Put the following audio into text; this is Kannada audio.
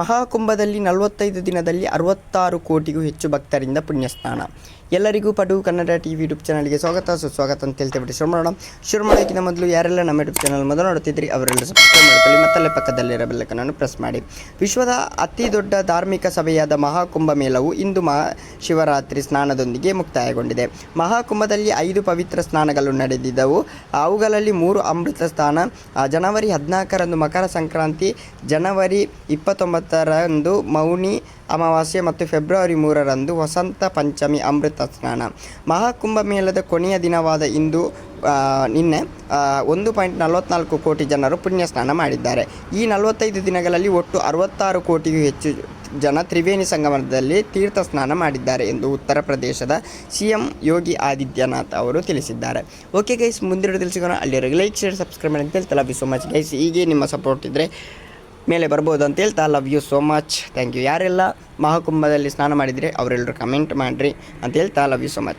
ಮಹಾಕುಂಭದಲ್ಲಿ ನಲವತ್ತೈದು ದಿನದಲ್ಲಿ ಅರವತ್ತಾರು ಕೋಟಿಗೂ ಹೆಚ್ಚು ಭಕ್ತರಿಂದ ಪುಣ್ಯಸ್ನಾನ. ಎಲ್ಲರಿಗೂ ಪಡುವು ಕನ್ನಡ ಟಿ ವಿ ಯೂಟ್ಯೂಬ್ ಚಾನಲ್ಗೆ ಸ್ವಾಗತ. ಸುಸ್ವಾಗತ ಅಂತ ಹೇಳ್ತೇವೆ ಶುರು ಮಾಡೋಣ. ಶುರು ಮಾಡೋಕ್ಕಿಂತ ಮೊದಲು ಯಾರೆಲ್ಲ ನಮ್ಮ ಯೂಟ್ಯೂಬ್ ಚಾನಲ್ ಮೊದಲು ನೋಡ್ತಿದ್ರಿ ಅವರೆಲ್ಲ ಸಬ್ಸ್ಕ್ರೈಬ್ ಮಾಡ್ಕೊಳ್ಳಿ, ಮತ್ತಲ್ಲೇ ಪಕ್ಕದಲ್ಲಿರೋ ಬೆಲ್ಲಕ್ಕನ್ನು ಪ್ರೆಸ್ ಮಾಡಿ. ವಿಶ್ವದ ಅತಿ ದೊಡ್ಡ ಧಾರ್ಮಿಕ ಸಭೆಯಾದ ಮಹಾಕುಂಭ ಮೇಳವು ಇಂದು ಮಹಾ ಶಿವರಾತ್ರಿ ಸ್ನಾನದೊಂದಿಗೆ ಮುಕ್ತಾಯಗೊಂಡಿದೆ. ಮಹಾಕುಂಭದಲ್ಲಿ ಐದು ಪವಿತ್ರ ಸ್ನಾನಗಳು ನಡೆದಿದ್ದವು. ಅವುಗಳಲ್ಲಿ ಮೂರು ಅಮೃತ ಸ್ನಾನ. ಜನವರಿ ಹದಿನಾಲ್ಕರಂದು ಮಕರ ಸಂಕ್ರಾಂತಿ, ಜನವರಿ ಇಪ್ಪತ್ತೊಂಬತ್ತರಂದು ಮೌನಿ ಅಮಾವಾಸ್ಯೆ ಮತ್ತು ಫೆಬ್ರವರಿ ಮೂರರಂದು ವಸಂತ ಪಂಚಮಿ ಅಮೃತ ಸ್ನಾನ. ಮಹಾಕುಂಭ ಮೇಳದ ಕೊನೆಯ ದಿನವಾದ ಇಂದು ನಿನ್ನೆ ಒಂದು ಪಾಯಿಂಟ್ ನಲವತ್ನಾಲ್ಕು ಕೋಟಿ ಜನರು ಪುಣ್ಯ ಸ್ನಾನ ಮಾಡಿದ್ದಾರೆ. ಈ ನಲವತ್ತೈದು ದಿನಗಳಲ್ಲಿ ಒಟ್ಟು ಅರವತ್ತಾರು ಕೋಟಿಗೂ ಹೆಚ್ಚು ಜನ ತ್ರಿವೇಣಿ ಸಂಗಮದಲ್ಲಿ ತೀರ್ಥ ಸ್ನಾನ ಮಾಡಿದ್ದಾರೆ ಎಂದು ಉತ್ತರ ಪ್ರದೇಶದ ಸಿ ಎಂ ಯೋಗಿ ಆದಿತ್ಯನಾಥ್ ಅವರು ತಿಳಿಸಿದ್ದಾರೆ. ಓಕೆ ಗೈಸ್, ಮುಂದಿನ ತಿಳಿಸಿಕೊಂಡು ಅಲ್ಲಿ ಲೈಕ್, ಶೇರ್, ಸಬ್ಸ್ಕ್ರೈಬ್ ಮಾಡಿ ಅಂತ ಹೇಳ್ತಾ ಬಿ ಸೊ ಮಚ್ ಗೈಸ್ ಹೀಗೆ ನಿಮ್ಮ ಸಪೋರ್ಟ್ ಇದ್ದರೆ ಮೇಲೆ ಬರ್ಬೋದು ಅಂತ ಹೇಳ್ತಾ love you so much thank you ಯಾರೆಲ್ಲ ಮಹಾಕುಂಭದಲ್ಲಿ ಸ್ನಾನ ಮಾಡಿದರೆ ಅವರೆಲ್ಲರೂ ಕಮೆಂಟ್ ಮಾಡಿರಿ ಅಂತ ಹೇಳ್ತಾ ಲವ್ ಯು ಸೋ ಮಚ್